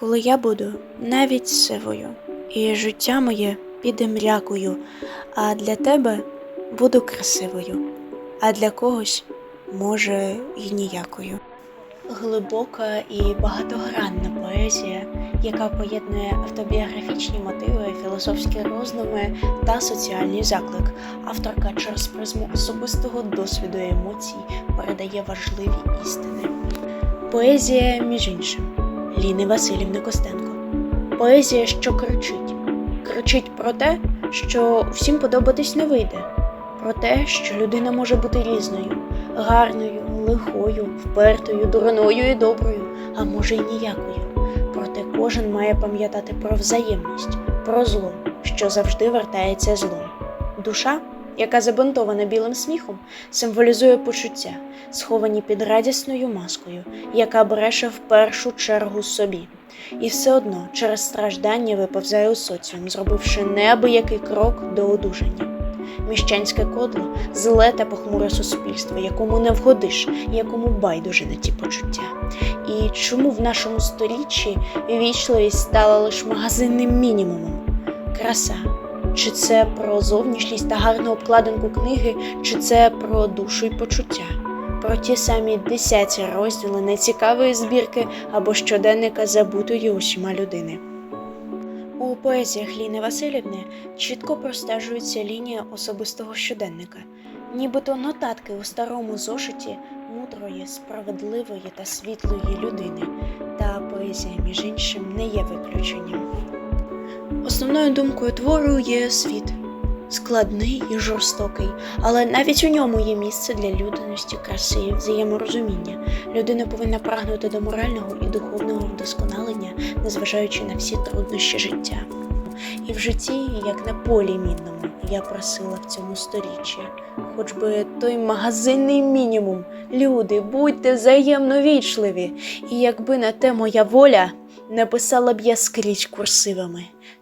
коли я буду навіть сивою, і життя моє піде мрякою, а для тебе буду красивою, а для когось, може, й ніякою. Глибока і багатогранна поезія, яка поєднує автобіографічні мотиви, філософські роздуми та соціальний заклик. Авторка через призму особистого досвіду і емоцій передає важливі істини. Поезія, між іншим, Ліни Васильівни Костенко. Поезія, що кричить. Кричить про те, що всім подобатись не вийде, про те, що людина може бути різною, гарною, лихою, впертою, дурною і доброю, а може й ніякою. Проте кожен має пам'ятати про взаємність, про зло, що завжди вертається злом. Душа, яка забинтована білим сміхом, символізує почуття, сховані під радісною маскою, яка бреше в першу чергу собі. І все одно через страждання виповзає у соціум, зробивши неабиякий крок до одужання. Міщанське кодло зле та похмуре суспільство, якому не вгодиш, якому байдуже на ті почуття. І чому в нашому сторіччі вічливість стала лише магазинним мінімумом? Краса. Чи це про зовнішність та гарну обкладинку книги, чи це про душу й почуття, про ті самі десяті розділи нецікавої збірки або щоденника забутої усіма людини. У поезіях Ліни Васильівни чітко простежується лінія особистого щоденника, нібито нотатки у старому зошиті мудрої, справедливої та світлої людини, та поезія, між іншим, не є виключенням. Основною думкою твору є світ. Складний і жорстокий, але навіть у ньому є місце для людяності, краси і взаєморозуміння. Людина повинна прагнути до морального і духовного вдосконалення, незважаючи на всі труднощі життя. І в житті, як на полі мінному, я просила в цьому сторіччі, хоч би той магазинний мінімум. Люди, будьте взаємно вічливі, і якби на те моя воля, написала б я скрізь курсивами.